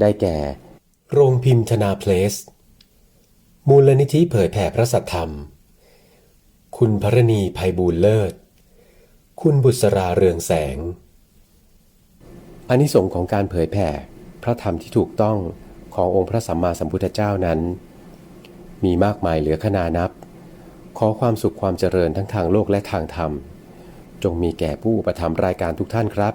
ได้แก่ โรงพิมพ์ธนาเพลส มูลนิธิเผยแผ่พระสัทธรรม คุณพรณีภัยบูลเลิศ คุณบุษราเรืองแสงอานิสงส์ของการเผยแผ่พระธรรมที่ถูกต้องขององค์พระสัมมาสัมพุทธเจ้านั้น มีมากมายเหลือขนานับ ขอความสุขความเจริญทั้งทางโลกและทางธรรม จงมีแก่ผู้ประทับรายการทุกท่านครับ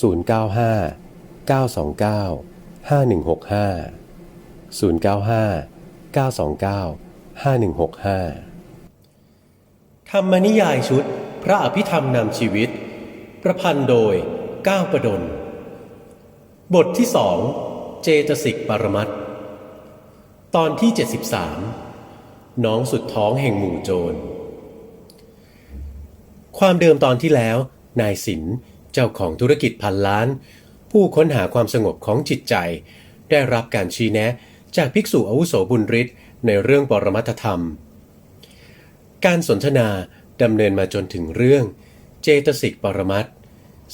095 929 5165 095 929 5165 ธรรมนิยายชุด พระอภิธรรมนำชีวิต ประพันธ์โดยก้าวประดล บทที่สองเจตสิกปรมัตถ์ตอนที่ 73 น้องสุดท้องแห่งหมู่โจร ความเดิมตอนที่แล้ว นายสิน เจ้าของธุรกิจพันล้าน ผู้ค้นหาความสงบของจิตใจ ได้รับการชี้แนะจากภิกษุอาวุโสบุญฤทธิ์ในเรื่องปรมัตธรรม การสนทนาดำเนินมาจนถึงเรื่อง เจตสิกปรมัตถ์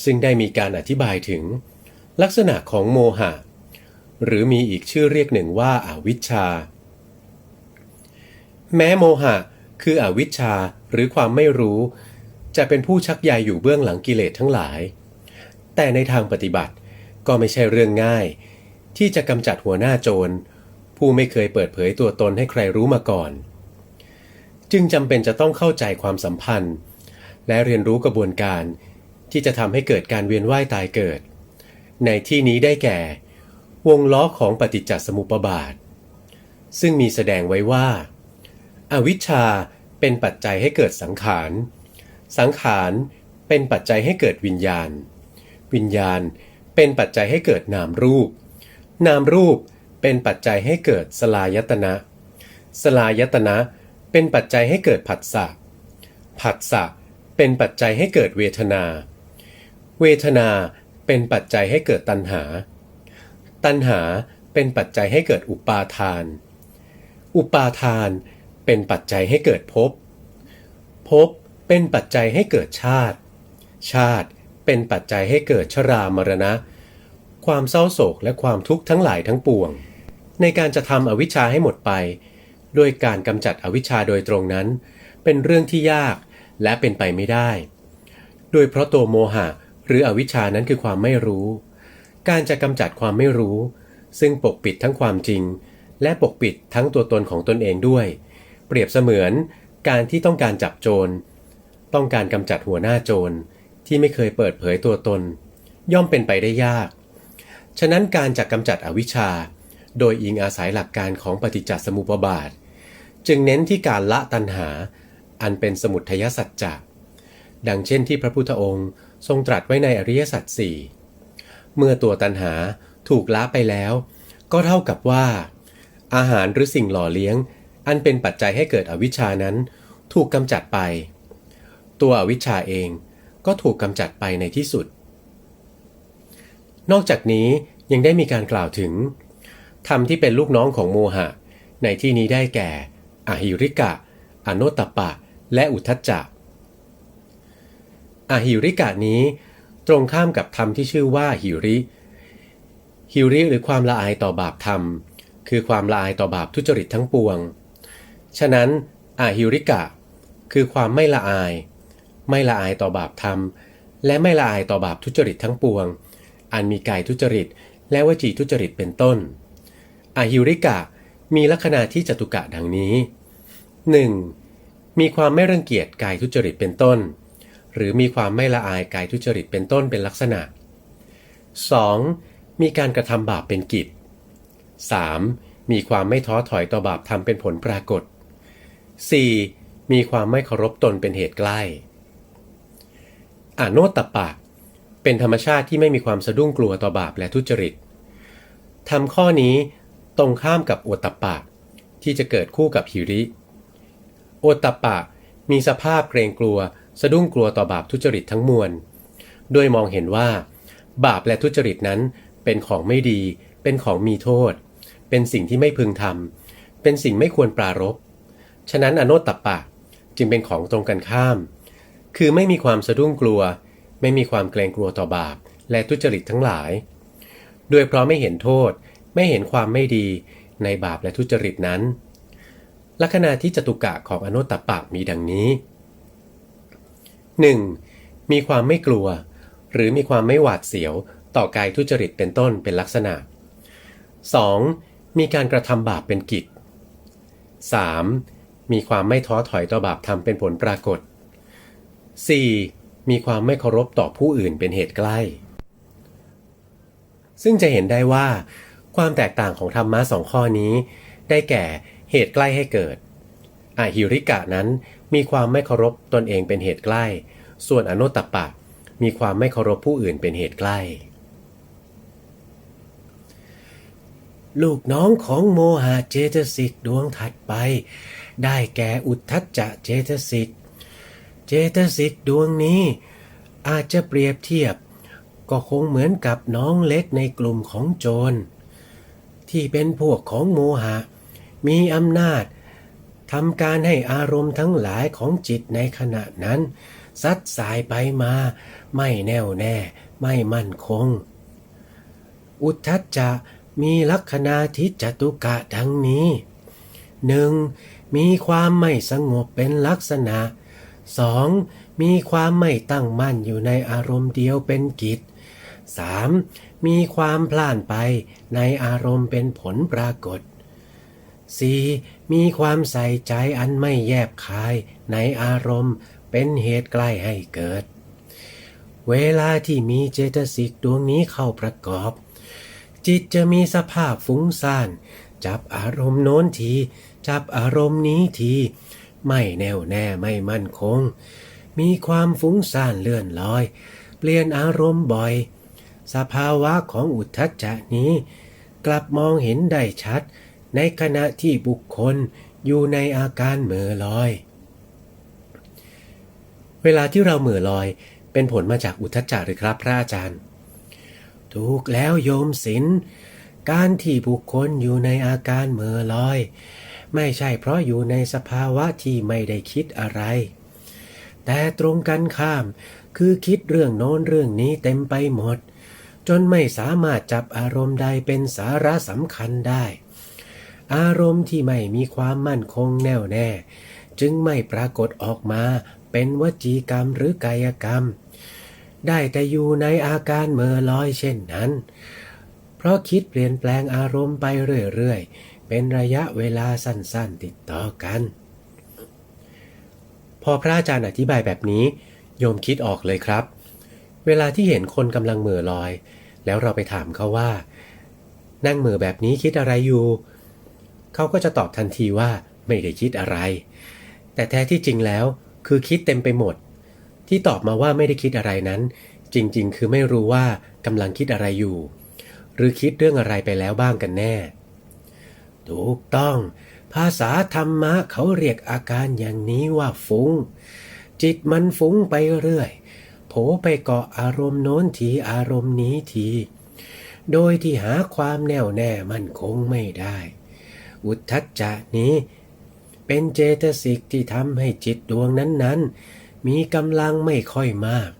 ซึ่งได้มีการอธิบายถึง ลักษณะของโมหะ หรือมีอีกชื่อเรียกหนึ่งว่าอาวิชชา แม้โมหะ คืออวิชชาหรือความไม่รู้ จะเป็นผู้ชักใยอยู่เบื้องหลังกิเลสทั้งหลาย แต่ในทางปฏิบัติก็ไม่ใช่เรื่องง่าย ที่จะกำจัดหัวหน้าโจร ผู้ไม่เคยเปิดเผยตัวตนให้ใครรู้มาก่อน จึงจำเป็นจะต้องเข้าใจความสัมพันธ์ และเรียนรู้กระบวนการที่จะทำให้เกิดการเวียนว่ายตายเกิด ในที่นี้ได้แก่ วงล้อของปฏิจจสมุปบาท ซึ่งมีแสดงไว้ว่าอาวิชชาเป็นปัจจัยให้เกิดสังขาร สังขารเป็นปัจจัยให้เกิดวิญญาณ วิญญาณเป็นปัจจัยให้เกิดนามรูป นามรูปเป็นปัจจัยให้เกิดสลายตนะ สลายตนะเป็นปัจจัยให้เกิดผัสสะ ผัสสะเป็นปัจจัยให้เกิดเวทนา เวทนาเป็นปัจจัยให้เกิดตัณหา ตัณหาเป็นปัจจัยให้เกิดอุปาทาน อุปาทานเป็นปัจจัยให้เกิดภพ ภพ เป็นปัจจัยให้เกิดชาติ ชาติเป็นปัจจัยให้เกิดชรามรณะ ความเศร้าโศกและความทุกข์ทั้งหลายทั้งปวง ในการจะทำอวิชชาให้หมดไปโดยการกำจัดอวิชชาโดยตรงนั้น เป็นเรื่องที่ยากและเป็นไปไม่ได้ โดยเพราะตัวโมหะหรืออวิชชานั้นคือความไม่รู้ การจะกำจัดความไม่รู้ ซึ่งปกปิดทั้งความจริง และปกปิดทั้งตัวตนของตนเองด้วย เปรียบเสมือนการที่ต้องการจับโจร ต้องการกำจัดหัวหน้าโจรที่ไม่เคยเปิดเผยตัวตน ย่อมเป็นไปได้ยาก ฉะนั้นการจะกำจัดอวิชชา โดยอิงอาศัยหลักการของปฏิจจสมุปบาท จึงเน้นที่การละตัณหา อันเป็นสมุทัยสัจจะดังเช่นที่พระพุทธองค์ทรงตรัสไว้ในอริยสัจสี่เมื่อตัวตัณหาถูกละไปแล้ว ก็เท่ากับว่า อาหารหรือสิ่งหล่อเลี้ยง อันเป็นปัจจัยให้เกิดอวิชชานั้น ถูกกำจัดไป ตัววิชาเองก็ถูกกำจัดไปในที่สุด นอกจากนี้ยังได้มีการกล่าวถึงธรรมที่เป็นลูกน้องของโมหะ ในที่นี้ได้แก่ อหิริกะ อโนตปะ และอุทจจะ อหิริกะนี้ตรงข้ามกับธรรมที่ชื่อว่าหิริหิริหรือความละอายต่อบาปธรรม คือความละอายต่อบาปทุจริตทั้งปวง ฉะนั้นอหิริกะ คือความไม่ละอาย ไม่ละอายต่อบาปธรรม และไม่ละอายต่อบาปทุจริตทั้งปวง อันมีกายทุจริต และวจีทุจริตเป็นต้นอหิริกะมีลักษณะที่จตุกะดังนี้ 1. มีความไม่รังเกียจกายทุจริตเป็นต้น หรือมีความไม่ละอายกายทุจริตเป็นต้นเป็นลักษณะ 2. มีการกระทำบาปเป็นกิจ 3. มีความไม่ท้อถอยต่อบาปทำเป็นผลปรากฏ 4. มีความไม่เคารพตนเป็นเหตุใกล้ อโนตปะ เป็นธรรมชาติที่ไม่มีความสะดุ้งกลัวต่อบาปและทุจริตทำข้อนี้ตรงข้ามกับโอตตปะ ที่จะเกิดคู่กับหิริ โอตปะมีสภาพเกรงกลัว สะดุ้งกลัวต่อบาปทุจริตทั้งมวล โดยมองเห็นว่า บาปและทุจริตนั้นเป็นของไม่ดี เป็นของมีโทษ เป็นสิ่งที่ไม่พึงทำเป็นสิ่งไม่ควรปรารบฉะนั้นอโนตตปปะจึงเป็นของตรงกันข้าม คือไม่มีความสะดุ้งกลัว ไม่มีความเกรงกลัวต่อบาป และทุจริตทั้งหลายโดยเพราะไม่เห็นโทษ ไม่เห็นความไม่ดีในบาปและทุจริตนั้น ลักษณะที่จตุกะของอนุตตปะมีดังนี้ 1. มีความไม่กลัว หรือมีความไม่หวาดเสียว ต่อกายทุจริตเป็นต้นเป็นลักษณะ 2. มีการกระทำบาปเป็นกิจ 3. มีความไม่ท้อถอยต่อบาปทำเป็นผลปรากฏ 4. มีความไม่เคารพต่อผู้อื่นเป็นเหตุใกล้ ซึ่งจะเห็นได้ว่า ความแตกต่างของธรรมะสองข้อนี้ ได้แก่เหตุใกล้ให้เกิดอหิริกะนั้นมีความไม่เคารพตนเองเป็นเหตุใกล้ ส่วนอนุตตปปะ มีความไม่เคารพผู้อื่นเป็นเหตุใกล้ ลูกน้องของโมหะเจตสิกดวงถัดไป ได้แก่อุทธัจจะเจตสิก จตสิกดวงนี้ อาจจะเปรียบเทียบ ก็คงเหมือนกับน้องเล็กในกลุ่มของโจร ที่เป็นพวกของโมหะ มีอำนาจทำการให้อารมณ์ทั้งหลายของจิตในขณะนั้น ซัดสายไปมา ไม่แน่วแน่ ไม่มั่นคง อุทธัจจะมีลักษณะทิจตุกะดังนี้หนึ่งมีความไม่สงบเป็นลักษณะ สองมีความไม่ตั้งมั่นอยู่ในอารมณ์เดียวเป็นกิจสามมีความพล่านไปในอารมณ์เป็นผลปรากฏ 4. มีความใส่ใจอันไม่แยบคายในอารมณ์เป็นเหตุใกล้ให้เกิด เวลาที่มีเจตสิกดวงนี้เข้าประกอบ จิตจะมีสภาพฟุ้งซ่าน จับอารมณ์โน้นที จับอารมณ์นี้ที ไม่แน่วแน่ไม่มั่นคง มีความฟุ้งซ่านเลื่อนลอย เปลี่ยนอารมณ์บ่อย สภาวะของอุทธัจจะนี้ กลับมองเห็นได้ชัด ในขณะที่บุคคลอยู่ในอาการเหม่อลอย เวลาที่เราเหม่อลอยเป็นผลมาจากอุทธัจจะหรือครับพระอาจารย์ ถูกแล้วโยมศิลการที่บุคคลอยู่ในอาการเหม่อลอย ไม่ใช่เพราะอยู่ในสภาวะที่ไม่ได้คิดอะไร แต่ตรงกันข้าม คือคิดเรื่องโน้นเรื่องนี้เต็มไปหมด จนไม่สามารถจับอารมณ์ใดเป็นสาระสำคัญได้ อารมณ์ที่ไม่มีความมั่นคงแน่วแน่ จึงไม่ปรากฏออกมาเป็นวจีกรรมหรือกายกรรม ได้แต่อยู่ในอาการเหม่อลอยเช่นนั้น เพราะคิดเปลี่ยนแปลงอารมณ์ไปเรื่อยๆ เป็นระยะเวลาสั้นๆติดต่อกัน พอพระอาจารย์อธิบายแบบนี้ โยมคิดออกเลยครับ เวลาที่เห็นคนกำลังเหม่อลอย แล้วเราไปถามเขาว่า นั่งเหมือแบบนี้คิดอะไรอยู่ เขาก็จะตอบทันทีว่าไม่ได้คิดอะไร แต่แท้ที่จริงแล้วคือคิดเต็มไปหมด ที่ตอบมาว่าไม่ได้คิดอะไรนั้น จริงๆ คือไม่รู้ว่ากำลังคิดอะไรอยู่ หรือคิดเรื่องอะไรไปแล้วบ้างกันแน่ ถูกต้อง ภาษาธรรมะเขาเรียกอาการอย่างนี้ว่าฟุง้ง จิตมันฟุ้งไปเรื่อย โผไปเกาะอารมณ์โน้นทีอารมณ์นี้ที โดยที่หาความแน่วแน่มั่นคงไม่ได้ อุทธัจจะนี้ เป็นเจตสิกที่ทำให้จิตดวงนั้นๆ มีกำลังไม่ค่อยมาก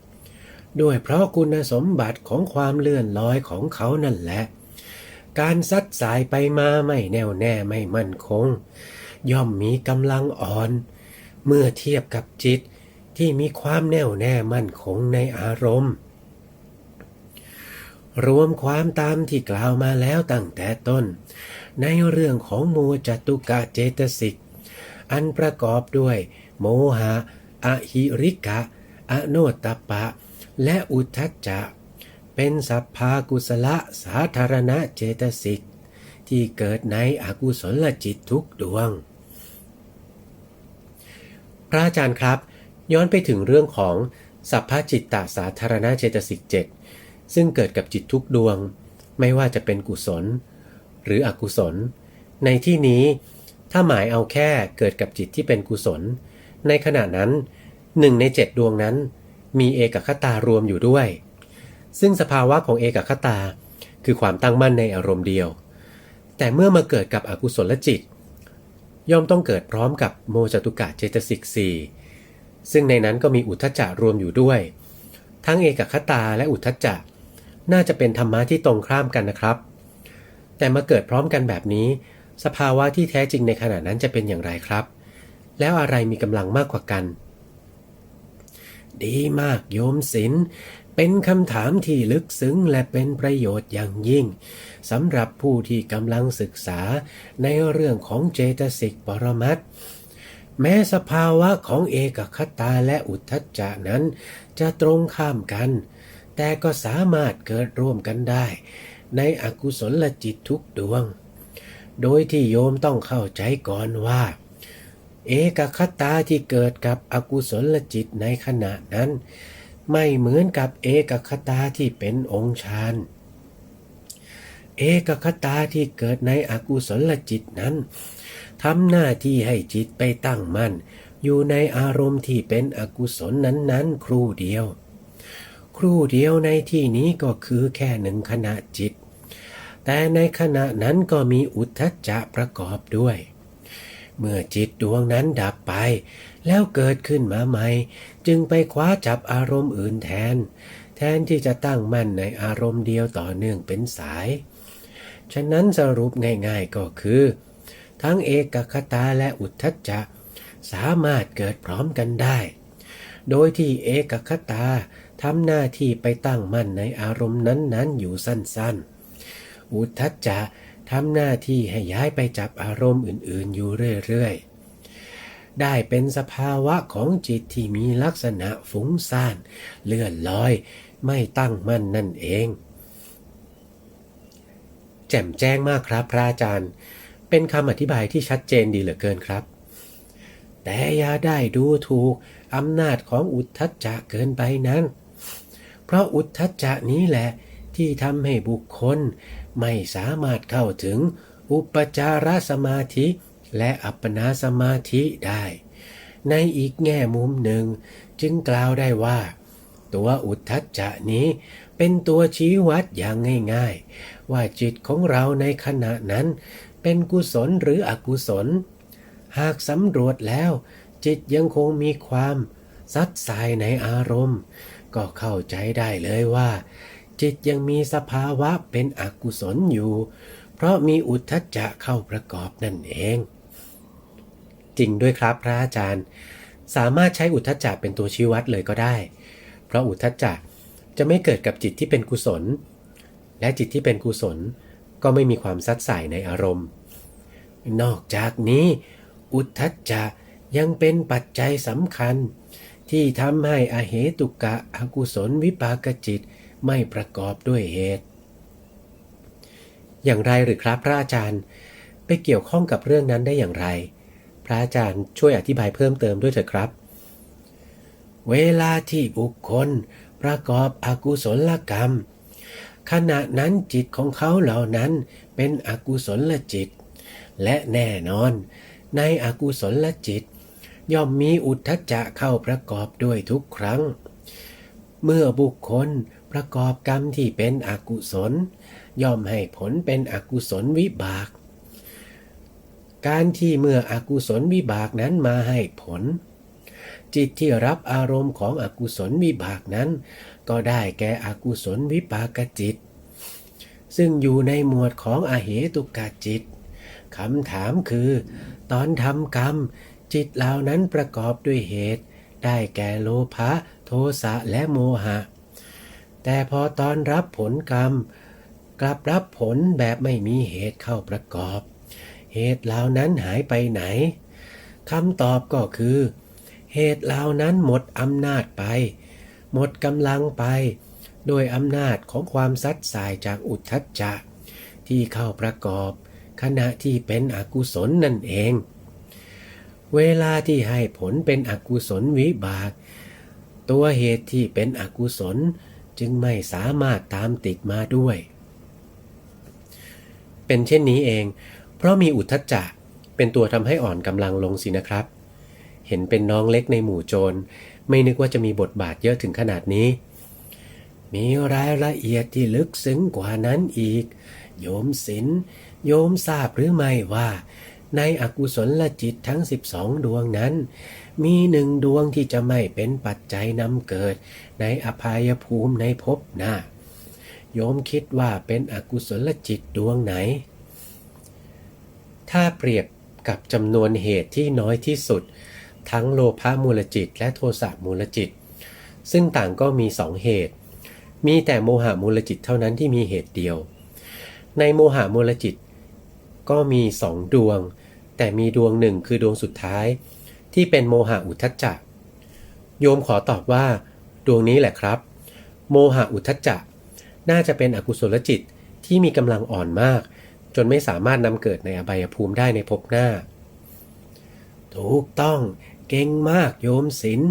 ด้วยเพราะคุณสมบัติของความเลื่อนลอยของเขานั่นแหละ การซัดสายไปมาไม่แน่วแน่ไม่มั่นคง ย่อมมีกำลังอ่อน เมื่อเทียบกับจิตที่มีความแน่วแน่มั่นคงในอารมณ์ รวมความตามที่กล่าวมาแล้วตั้งแต่ต้น ในเรื่องของโมจตุกะเจตสิก อันประกอบด้วย โมหะอหิริกะ อโนตตปะ และอุทจจะ เป็นสัพพากุศลสาธารณะเจตสิกที่เกิดในอกุศลจิตทุกดวง พระอาจารย์ครับ ย้อนไปถึงเรื่องของสัพพจิตตสาธารณะเจตสิกเจ็ดซึ่งเกิดกับจิตทุกดวง ไม่ว่าจะเป็นกุศล หรืออกุศล ในที่นี้ถ้าหมายเอาแค่เกิดกับจิตที่เป็นกุศล ในขณะนั้นหนึ่งในเจ็ดดวงนั้น มีเอกคตารวมอยู่ด้วย ซึ่งสภาวะของเอกคตา คือความตั้งมั่นในอารมณ์เดียว แต่เมื่อมาเกิดกับอกุศลจิต ย่อมต้องเกิดพร้อมกับโมจตุกะเจตสิกสี่ซึ่งในนั้นก็มีอุทธจจะรวมอยู่ด้วย ทั้งเอกคตาและอุทธจจะน่าจะเป็นธรรมะที่ตรงข้ามกันนะครับ แต่มาเกิดพร้อมกันแบบนี้ สภาวะที่แท้จริงในขณะนั้นจะเป็นอย่างไรครับ แล้วอะไรมีกำลังมากกว่ากัน ดีมากโยมศิล เป็นคำถามที่ลึกซึ้งและเป็นประโยชน์อย่างยิ่งสำหรับผู้ที่กำลังศึกษาในเรื่องของเจตสิกปรมัตถ์แม้สภาวะของเอกคตาและอุทธัจจะนั้น จะตรงข้ามกัน แต่ก็สามารถเกิดร่วมกันได้ ในอกุศลจิตทุกดวง โดยที่โยมต้องเข้าใจก่อนว่า เอกคตาที่เกิดกับอกุศลจิตในขณะนั้น ไม่เหมือนกับเอกคตาที่เป็นองค์ฌานเอกคตาที่เกิดในอกุศลจิตนั้นทำหน้าที่ให้จิตไปตั้งมั่น อยู่ในอารมณ์ที่เป็นอกุศลนั้นๆ ครู่เดียว ครู่เดียวในที่นี้ก็คือแค่หนึ่งขณะจิต แต่ในขณะนั้นก็มีอุทธัจจะประกอบด้วย เมื่อจิตดวงนั้นดับไป แล้วเกิดขึ้นมาใหม่ จึงไปคว้าจับอารมณ์อื่นแทน แทนที่จะตั้งมั่นในอารมณ์เดียวต่อเนื่องเป็นสาย ฉะนั้นสรุปง่ายๆก็คือ ทั้งเอกคตาและอุทธัจจะ สามารถเกิดพร้อมกันได้ โดยที่เอกคตาทำหน้าที่ไปตั้งมั่นในอารมณ์นั้นๆ อยู่สั้นๆ อุทธัจจะทำหน้าที่ให้ย้ายไปจับอารมณ์อื่นๆ อยู่เรื่อยๆ ได้เป็นสภาวะของจิตที่มีลักษณะฟุ้งซ่าน เลื่อนลอย ไม่ตั้งมั่นนั่นเอง แจ่มแจ้งมากครับพระอาจารย์ เป็นคำอธิบายที่ชัดเจนดีเหลือเกินครับ แต่อย่าได้ดูถูกอำนาจของอุทธัจจะเกินไปนั้น เพราะอุทธัจจะนี้แหละที่ทำให้บุคคลไม่สามารถเข้าถึงอุปจารสมาธิ และอัปปนาสมาธิได้ ในอีกแง่มุมหนึ่ง จึงกล่าวได้ว่า ตัวอุทธัจจะนี้เป็นตัวชี้วัดอย่างง่ายๆ ว่าจิตของเราในขณะนั้น เป็นกุศลหรืออกุศล หากสำรวจแล้ว จิตยังคงมีความซัดสายในอารมณ์ ก็เข้าใจได้เลยว่า จิตยังมีสภาวะเป็นอกุศลอยู่ เพราะมีอุทธัจจะเข้าประกอบนั่นเอง จริงด้วยครับพระอาจารย์ สามารถใช้อุทธจจะเป็นตัวชี้วัดเลยก็ได้ เพราะอุทธจจะจะไม่เกิดกับจิตที่เป็นกุศล และจิตที่เป็นกุศลก็ไม่มีความซัดสายในอารมณ์ นอกจากนี้ อุทธจจะยังเป็นปัจจัยสำคัญ ที่ทำให้อเหตุกะอกุศลวิปากจิตไม่ประกอบด้วยเหตุ อย่างไรหรือครับพระอาจารย์ ไปเกี่ยวข้องกับเรื่องนั้นได้อย่างไร พระอาจารย์ช่วยอธิบายเพิ่มเติมด้วยเถอะครับ เวลาที่บุคคลประกอบอกุศลกรรม ขณะนั้นจิตของเขาเหล่านั้นเป็นอกุศลจิต และแน่นอน ในอกุศลจิต ย่อมมีอุทธจจะเข้าประกอบด้วยทุกครั้ง เมื่อบุคคลประกอบกรรมที่เป็นอกุศล ย่อมให้ผลเป็นอกุศลวิบาก การที่เมื่ออกุศลวิบากนั้นมาให้ผล จิตที่รับอารมณ์ของอกุศลวิบากนั้น ก็ได้แก่อกุศลวิปากจิต ซึ่งอยู่ในหมวดของอเหตุกาจิตคำถามคือ ตอนทำกรรม จิตเหล่านั้นประกอบด้วยเหตุ ได้แก่โลภะโทสะและโมหะ แต่พอตอนรับผลกรรม กลับรับผลแบบไม่มีเหตุเข้าประกอบ เหตุเหล่านั้นหายไปไหนคำตอบก็คือ เหตุเหล่านั้นหมดอำนาจไป หมดกำลังไป โดยอำนาจของความซัดสายจากอุทธัจจะ ที่เข้าประกอบ ขณะที่เป็นอกุศลนั่นเอง เวลาที่ให้ผลเป็นอกุศลวิบาก ตัวเหตุที่เป็นอกุศลจึงไม่สามารถตามติดมาด้วย เป็นเช่นนี้เอง เพราะมีอุทธัจจะเป็นตัวทำให้อ่อนกำลังลงสินะครับ เห็นเป็นน้องเล็กในหมู่โจร ไม่นึกว่าจะมีบทบาทเยอะถึงขนาดนี้ มีรายละเอียดที่ลึกซึ้งกว่านั้นอีก โยมศิลโยมทราบหรือไม่ว่า ในอกุศลจิตทั้ง 12 ดวงนั้น มีหนึ่งดวงที่จะไม่เป็นปัจจัยนำเกิด ในอภัยภูมิในภพหน้า โยมคิดว่าเป็นอกุศลจิตดวงไหน ถ้าเปรียบกับจำนวนเหตุที่น้อยที่สุด ทั้งโลภะมูลจิต และโทสะมูลจิต ซึ่งต่างก็มีสองเหตุ มีแต่โมหะมูลจิตเท่านั้นที่มีเหตุเดียว ในโมหะมูลจิต ก็มีสองดวง แต่มีดวงหนึ่งคือดวงสุดท้าย ที่เป็นโมหะอุทจจะโยมขอตอบว่า ดวงนี้แหละครับ โมหะอุทจจะน่าจะเป็นอกุศลจิตที่มีกำลังอ่อนมาก จนไม่สามารถนำเกิดในอบายภูมิได้ในภพหน้า ถูกต้องเก่งมากโยมศิล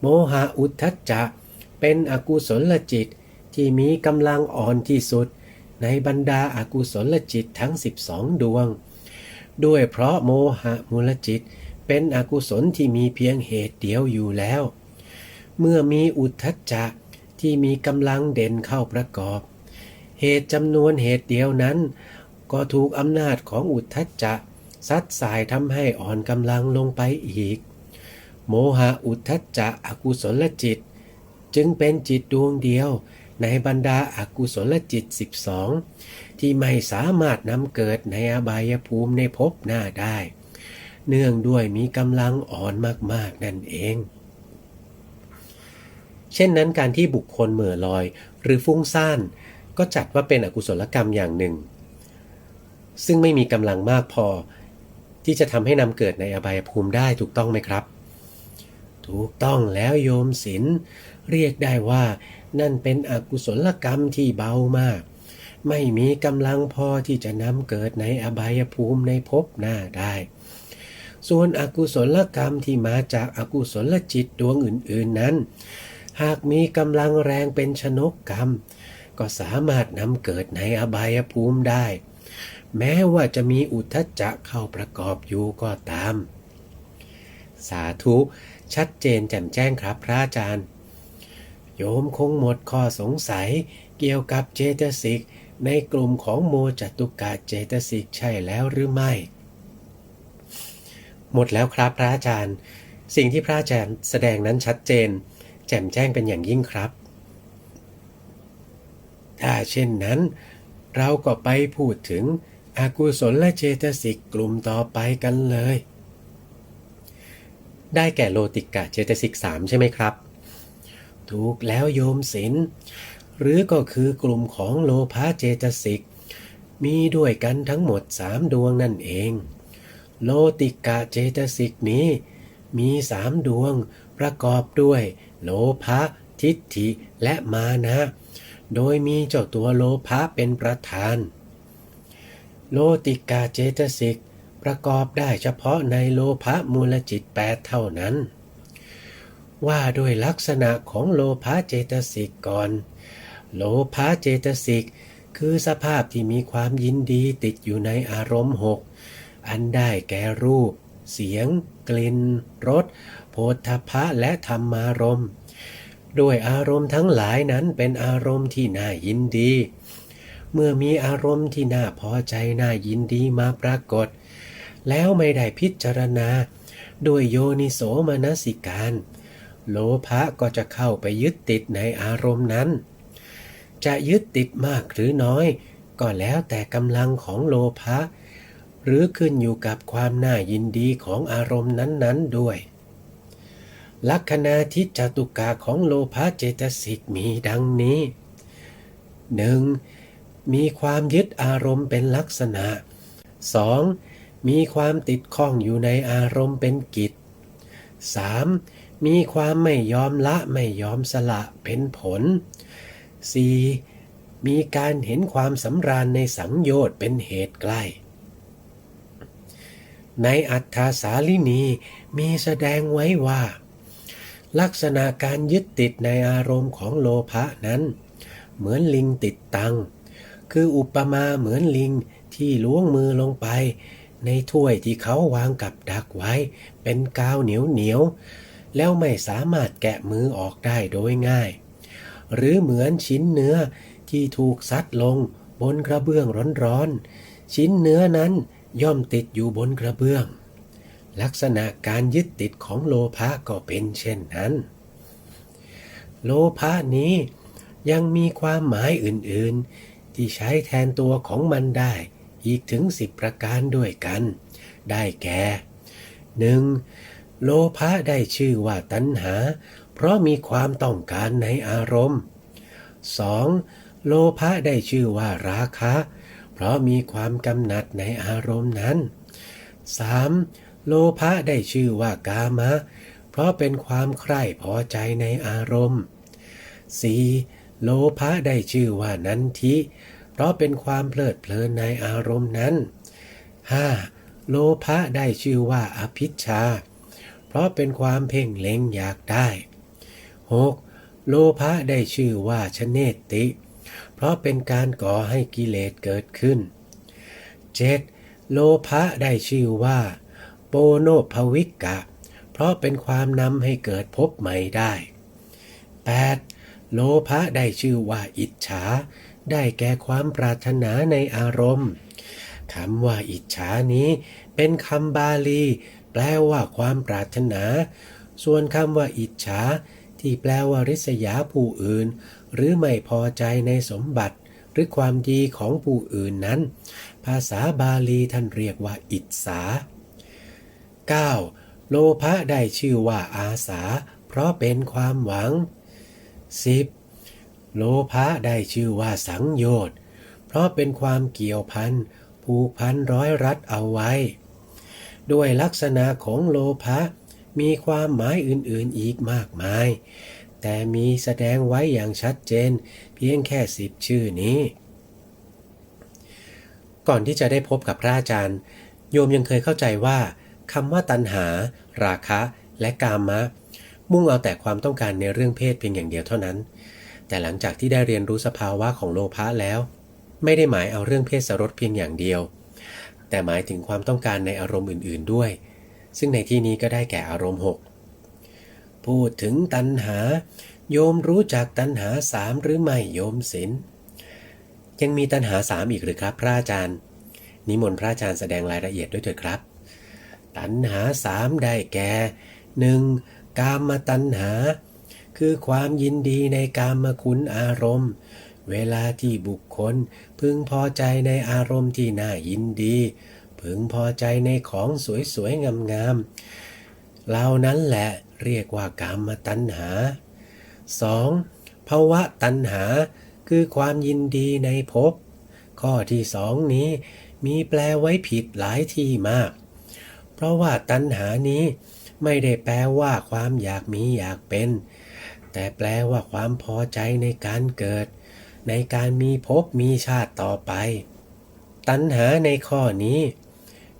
โมหะอุทธัจจะ เป็นอกุศลจิตที่มีกำลังอ่อนที่สุด ในบรรดาอากุศลจิตทั้ง 12 ดวง ด้วยเพราะโมหะมูลจิต เป็นอกุศลที่มีเพียงเหตุเดียวอยู่แล้ว เมื่อมีอุทธัจจะที่มีกำลังเด่นเข้าประกอบ เหตุจำนวนเหตุเดียวนั้น ก็ถูกอำนาจของอุทธัจจะซัดสายทำให้อ่อนกำลังลงไปอีก โมหะอุทธัจจะอกุศลจิต จึงเป็นจิตดวงเดียวในบรรดาอากุศลจิต 12 ที่ไม่สามารถนำเกิดในอบายภูมิในภพหน้าได้ เนื่องด้วยมีกำลังอ่อนมากๆนั่นเอง เช่นนั้นการที่บุคคลเหม่อลอย หรือฟุ้งซ่านก็จัดว่าเป็นอกุศลกรรมอย่างหนึ่ง ซึ่งไม่มีกำลังมากพอ ที่จะทำให้นำเกิดในอบายภูมิได้ถูกต้องไหมครับ ถูกต้องแล้วโยมศิลเรียกได้ว่า นั่นเป็นอกุศลกรรมที่เบามาก ไม่มีกำลังพอที่จะนำเกิดในอบายภูมิในภพหน้าได้ ส่วนอกุศลกรรมที่มาจากอากุศลจิตดวงอื่น ๆนั้น หากมีกำลังแรงเป็นชนกกรรม ก็สามารถนำเกิดในอบายภูมิได้ แม้ว่าจะมีอุทธัจจะเข้าประกอบอยู่ก็ตาม สาธุชัดเจนแจ่มแจ้งครับพระอาจารย์ โยมคงหมดข้อสงสัยเกี่ยวกับเจตสิกในกลุ่มของโมจตุกะเจตสิกใช่แล้วหรือไม่ หมดแล้วครับพระอาจารย์ สิ่งที่พระอาจารย์แสดงนั้นชัดเจน แจ่มแจ้งเป็นอย่างยิ่งครับ ถ้าเช่นนั้น เราก็ไปพูดถึง อากุศละเจตสิกกลุ่มต่อไปกันเลย ได้แก่โลติกะเจตสิกสามใช่ไหมครับ ถูกแล้วโยมศิลหรือก็คือกลุ่มของโลภะเจตสิก มีด้วยกันทั้งหมดสามดวงนั่นเอง โลติกะเจตสิกนี้มีสามดวงประกอบด้วย โลภะทิฏฐิและมานะ โดยมีเจ้าตัวโลภะเป็นประธาน โลติกาเจตสิก ประกอบได้เฉพาะในโลภะมูลจิตแปดเท่านั้น ว่าด้วยลักษณะของโลภะเจตสิกก่อน โลภะเจตสิก คือสภาพที่มีความยินดีติดอยู่ในอารมณ์หกอันได้แก่รูป เสียง กลิ่นรสโผฏฐัพพะและธรรมารมณ์ด้วยอารมณ์ทั้งหลายนั้นเป็นอารมณ์ที่น่ายินดี เมื่อมีอารมณ์ที่น่าพอใจน่ายินดีมาปรากฏ แล้วไม่ได้พิจารณา ด้วยโยนิโสมนสิการ โลภะก็จะเข้าไปยึดติดในอารมณ์นั้น จะยึดติดมากหรือน้อย ก็แล้วแต่กำลังของโลภะหรือขึ้นอยู่กับความน่ายินดีของอารมณ์นั้นๆด้วย ลักษณะทิจตุกาของโลภะเจตสิกมีดังนี้ 1. มีความยึดอารมณ์เป็นลักษณะ 2. มีความติดข้องอยู่ในอารมณ์เป็นกิจ 3. มีความไม่ยอมละไม่ยอมสละเป็นผล 4. มีการเห็นความสำราญในสังโยชน์เป็นเหตุใกล้ ในอัฏฐาสาลินีมีแสดงไว้ว่า ลักษณะการยึดติดในอารมณ์ของโลภะนั้น เหมือนลิงติดตัง คืออุปมาเหมือนลิงที่ล้วงมือลงไป ในถ้วยที่เขาวางกับดักไว้ เป็นกาวเหนียวเหนียวแล้วไม่สามารถแกะมือออกได้โดยง่าย หรือเหมือนชิ้นเนื้อที่ถูกซัดลงบนกระเบื้องร้อนๆ ชิ้นเนื้อนั้นย่อมติดอยู่บนกระเบื้อง ลักษณะการยึดติดของโลภะก็เป็นเช่นนั้น โลภะนี้ยังมีความหมายอื่นๆ ที่ใช้แทนตัวของมันได้ อีกถึงสิบประการด้วยกัน ได้แก่ 1. โลภะได้ชื่อว่าตัณหา เพราะมีความต้องการในอารมณ์ 2. โลภะได้ชื่อว่าราคะ เพราะมีความกำหนัดในอารมณ์นั้น 3. โลภะได้ชื่อว่ากามะ เพราะเป็นความใคร่พอใจในอารมณ์ 4. โลภะได้ชื่อว่านันทิ เพราะเป็นความเพลิดเพลินในอารมณ์นั้น 5. โลภะได้ชื่อว่าอภิชฌาเพราะเป็นความเพ่งเล็งอยากได้ 6. โลภะได้ชื่อว่าชเนติ เพราะเป็นการก่อให้กิเลสเกิดขึ้น 7. โลภะได้ชื่อว่า โปโนภวิกกะเพราะเป็นความนำให้เกิดพบใหม่ได้ 8. โลภะได้ชื่อว่าอิจฉา ได้แก่ความปรารถนาในอารมณ์คำว่าอิจฉานี้ เป็นคำบาลี แปลว่าความปรารถนา ส่วนคำว่าอิจฉา ที่แปลว่าริษยาผู้อื่น หรือไม่พอใจในสมบัติ หรือความดีของผู้อื่นนั้น ภาษาบาลีท่านเรียกว่าอิจสา 9. โลภะได้ชื่อว่าอาสา เพราะเป็นความหวัง 10. โลภะได้ชื่อว่าสังโยชน์ เพราะเป็นความเกี่ยวพันผูกพันร้อยรัดเอาไว้ ด้วยลักษณะของโลภะมีความหมายอื่นๆอีกมากมาย แต่มีแสดงไว้อย่างชัดเจน เพียงแค่สิบชื่อนี้ ก่อนที่จะได้พบกับพระอาจารย์ โยมยังเคยเข้าใจว่าคำว่าตัณหา ราคะ และกามะ มุ่งเอาแต่ความต้องการในเรื่องเพศเพียงอย่างเดียวเท่านั้น แต่หลังจากที่ได้เรียนรู้สภาวะของโลภะแล้ว ไม่ได้หมายเอาเรื่องเพศสรสเพียงอย่างเดียว แต่หมายถึงความต้องการในอารมณ์อื่น ๆด้วย ซึ่งในที่นี้ก็ได้แก่อารมณ์หกพูดถึงตัณหา โยมรู้จักตัณหาสามหรือไม่โยมศิลยังมีตัณหาสามอีกหรือครับพระอาจารย์ นิมนต์พระอาจารย์แสดงรายละเอียดด้วยเถิดครับ ตัณหาสามได้แก่หนึ่งกามตัณหา คือความยินดีในกามคุณอารมณ์ เวลาที่บุคคลพึงพอใจในอารมณ์ที่น่ายินดี พึงพอใจในของสวยๆงามๆเหล่านั้นแหละเรียกว่ากามตัณหา 2. ภาวะตัณหา คือความยินดีในภพข้อที่สองนี้มีแปลไว้ผิดหลายที่มาก เพราะว่าตัณหานี้ไม่ได้แปลว่าความอยากมีอยากเป็น แต่แปลว่าความพอใจในการเกิด ในการมีภพมีชาติต่อไป ตัณหาในข้อนี้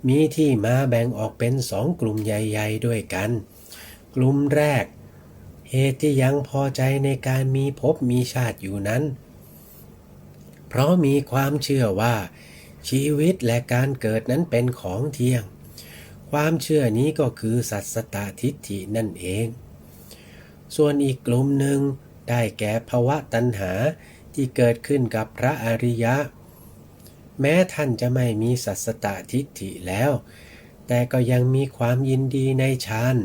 มีที่มาแบ่งออกเป็นสองกลุ่มใหญ่ ๆ ด้วยกัน กลุ่มแรก เหตุที่ยังพอใจในการมีภพมีชาติอยู่นั้น เพราะมีความเชื่อว่า ชีวิตและการเกิดนั้นเป็นของเที่ยง ความเชื่อนี้ก็คือสัตสตทิฏฐินั่นเอง ส่วนอีกกลุ่มหนึ่งได้แก่ภาวะตัณหาที่เกิดขึ้นกับพระอริยะ แม้ท่านจะไม่มีสัตสตทิฏฐิแล้ว แต่ก็ยังมีความยินดีในฌาน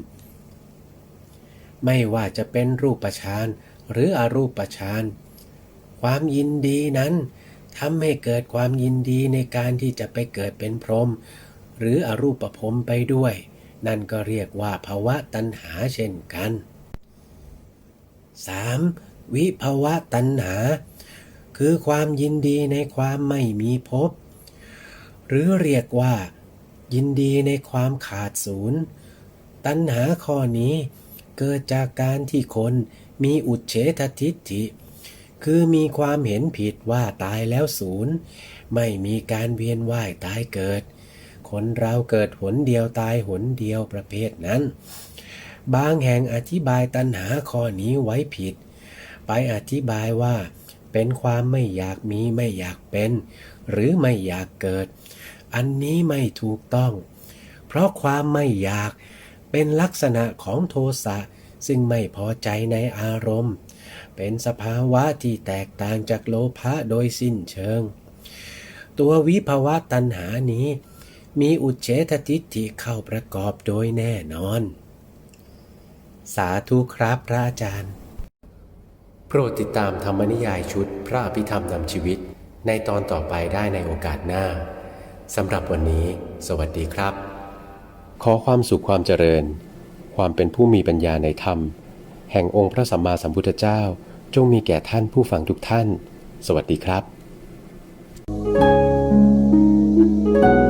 ไม่ว่าจะเป็นรูปฌานหรืออรูปฌานความยินดีนั้นทำให้เกิดความยินดีในการที่จะไปเกิดเป็นพรหมหรืออรูปภพไปด้วย นั่นก็เรียกว่าภาวะตัณหาเช่นกัน 3. วิภาวะตัณหา คือความยินดีในความไม่มีภพหรือเรียกว่า ยินดีในความขาดศูนย์ ตัณหาข้อนี้เกิดจากการที่คนมีอุดเฉททิฏฐิ คือมีความเห็นผิดว่าตายแล้วศูนย์ ไม่มีการเวียนว่ายตายเกิด คนเราเกิดหนเดียวตายหนเดียวประเภทนั้น บางแห่งอธิบายตัณหาข้อนี้ไว้ผิด ไปอธิบายว่า เป็นความไม่อยากมีไม่อยากเป็น หรือไม่อยากเกิด อันนี้ไม่ถูกต้อง เพราะความไม่อยากเป็นลักษณะของโทสะซึ่งไม่พอใจในอารมณ์ เป็นสภาวะที่แตกต่างจากโลภะโดยสิ้นเชิง ตัววิภาวะตัณหานี้ มีอุเฉททิฏฐิเข้าประกอบโดยแน่นอน สาธุครับพระอาจารย์ โปรดติดตามธรรมนิยายชุดพระอภิธรรมนำชีวิต ในตอนต่อไปได้ในโอกาสหน้าสำหรับวันนี้ สวัสดีครับ ขอความสุขความเจริญ ความเป็นผู้มีปัญญาในธรรม แห่งองค์พระสัมมาสัมพุทธเจ้า จงมีแก่ท่านผู้ฟังทุกท่าน สวัสดีครับ thank you